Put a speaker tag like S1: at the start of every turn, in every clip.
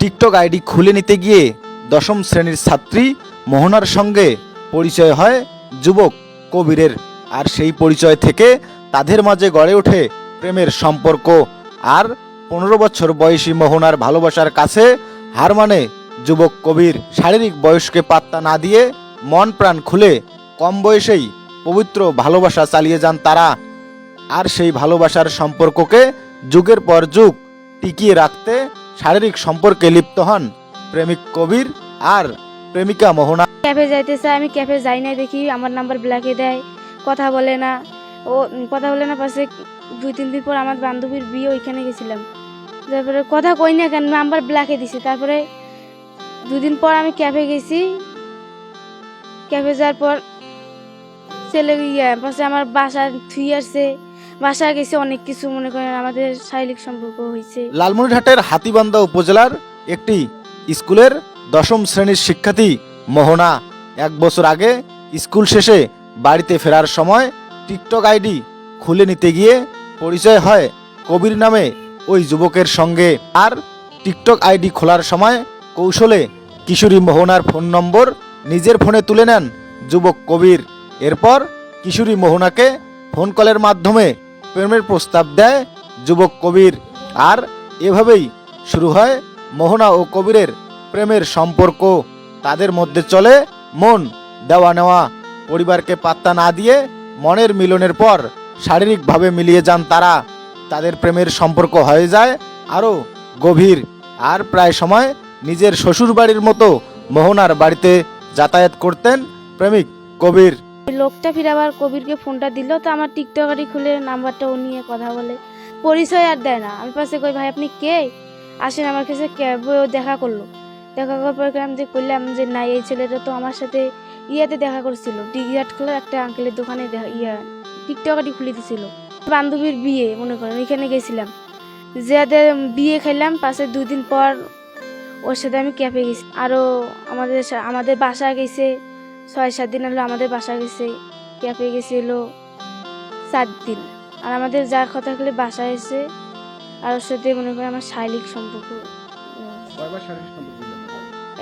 S1: TikTok ID খুলে নিতে গিয়ে দশম শ্রেণির ছাত্রী মোহনার সঙ্গে পরিচয় হয় যুবক কবিরের। আর সেই পরিচয় থেকে তাদের মাঝে গড়ে ওঠে প্রেমের সম্পর্ক। আর পনেরো বছর বয়সী মোহনার ভালোবাসার কাছে হার মানে যুবক কবির শারীরিক বয়সকে পাত্তা না দিয়ে মন প্রাণ খুলে কম বয়সেই পবিত্র ভালোবাসা চালিয়ে যান তারা। আর সেই ভালোবাসার সম্পর্ককে যুগের পর যুগ টিকিয়ে রাখতে শারীরিক সম্পর্কে লিপ্ত হন প্রেমিক কবির আর প্রেমিকা মোহনা।
S2: ক্যাফে যাইতে চাই আমি ক্যাফে যাই না দেখি, আমার নাম্বার ব্ল্যাকে দেয়, কথা বলে না। ও, কথা বলে না, পাশে দুই, তিন দিন পর আমার বান্ধবীর বিয়ে, ওইখানে গেছিলাম। তারপরে কথা কই না কেন, নাম্বার ব্ল্যাকে দিছে। তারপরে দুদিন পর আমি ক্যাফে গেছি। ক্যাফে যাওয়ার পর ছেলে ইয়ে পাশে আমার বাসা থুই আসছে। বাসা গেছে, অনেক কিছু মনে করেন, আমাদের শারীরিক সম্পর্ক হয়েছে।
S1: লালমনিরহাটের হাতিবান্ধা উপজেলার একটি স্কুলের দশম শ্রেণির শিক্ষার্থী মোহনা এক বছর আগে স্কুল শেষে বাড়িতে ফেরার সময় টিকটক আইডি খুলে নিতে গিয়ে পরিচয় হয় কবির নামে ওই যুবকের সঙ্গে। আর টিকটক আইডি খোলার সময় কৌশলে কিশোরী মোহনার ফোন নম্বর নিজের ফোনে তুলে নেন যুবক কবির। এরপর কিশোরী মোহনাকে ফোন কলের মাধ্যমে প্রেমের প্রস্তাব দেয় যুবক কবির। আর এভাবেই শুরু হয় মোহনা ও কবিরের প্রেমের সম্পর্ক। তাদের মধ্যে চলে মন দেওয়া নেওয়া। পরিবারকে পাত্তা না দিয়ে মনের মিলনের পর শারীরিকভাবে মিলিয়ে যান তারা। তাদের প্রেমের সম্পর্ক হয়ে যায় আরও গভীর। আর প্রায় সময় নিজের শ্বশুর বাড়ির মতো মোহনার বাড়িতে যাতায়াত করতেন প্রেমিক কবির।
S2: লোকটা ফিরে আবার কবিরকে ফোনটা দিল, তো আমার টিকটকারি খুলে নাম্বারটা ও নিয়ে কথা বলে। পরিচয় আর দেয় না। আমি পাশে কই, ভাই, আপনি কে? আসেন আমার কাছে ও দেখা করল। দেখা করার পর আমি যে করলাম যে, না, এই ছেলেটা তো আমার সাথে ইয়াতে দেখা করছিল। ডিগিয়াট খোলা একটা আঙ্কেলের দোকানে ইয়া টিকটকারি খুলে দিছিল। বান্ধবীর বিয়ে, মনে করেন, ওইখানে গেছিলাম। যাদের বিয়ে খেলাম পাশে দুদিন পর ওর সাথে আমি ক্যাফে গেছি। আরও আমাদের আমাদের বাসা গেছে ছয় সাত দিন হলো আমাদের বাসা গেছে ক্যাফে গেছে হলো সাত দিন। আর আমাদের যার কথা খেলে বাসা এসে আর ওর সাথে মনে করেন আমার শারীরিক সম্পর্ক।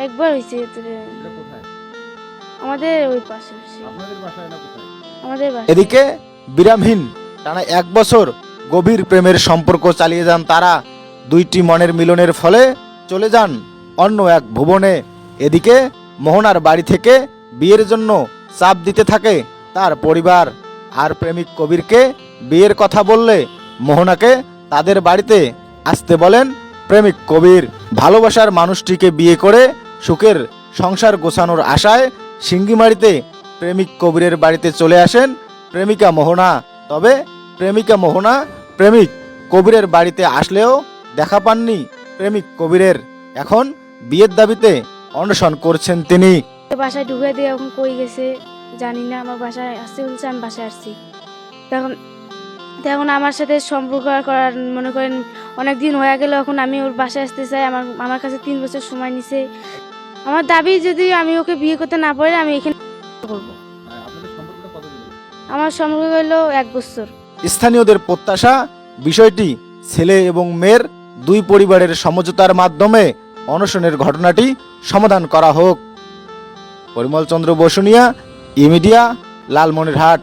S2: একবার হয়েছে আমাদের ওই পাশে আমাদের
S1: এদিকে বিরামহীন টানা এক বছর গভীর প্রেমের সম্পর্ক চালিয়ে যান তারা। দুইটি মনের মিলনের ফলে চলে যান অন্য এক ভুবনে। এদিকে মোহনার বাড়ি থেকে বিয়ের জন্য চাপ দিতে থাকে তার পরিবার। আর প্রেমিক কবিরকে বিয়ের কথা বললে মোহনাকে তাদের বাড়িতে আসতে বলেন প্রেমিক কবির। ভালোবাসার মানুষটিকে বিয়ে করে সুখের সংসার গোছানোর আশায় সিঙ্গিমারিতে প্রেমিক কবিরের বাড়িতে চলে আসেন প্রেমিকা মোহনা। তবে প্রেমিকা মোহনা প্রেমিক কবিরের বাড়িতে আসলেও দেখা পাননি প্রেমিক কবিরের। এখন বিয়ের দাবিতে অনশন করছেন তিনি।
S2: বাসায় ঢুকে দিয়ে এখন কই গেছে জানি না, আমার বাসায় আসতে বলছে, আমি বাসায় আসছি। তখন তখন আমার সাথে সম্পর্ক করার, মনে করেন, অনেক দিন হয়ে গেল, এখন আমি ওর বাসায় আসতে চাই, আমার আমার কাছে তিন বছর সময় নিছে। আমার দাবি যদি আমি ওকে বিয়ে করতে না পারি, আমি এখানে করব। আমার সম্পর্ক হলো এক বছর।
S1: স্থানীয়দের প্রত্যাশা, বিষয়টি ছেলে এবং মেয়ের দুই পরিবারের সমঝোতার মাধ্যমে অনশনের ঘটনাটি সমাধান করা হোক। পরিমল চন্দ্র বসুনিয়া ইমিডিয়া লালমনিরহাট।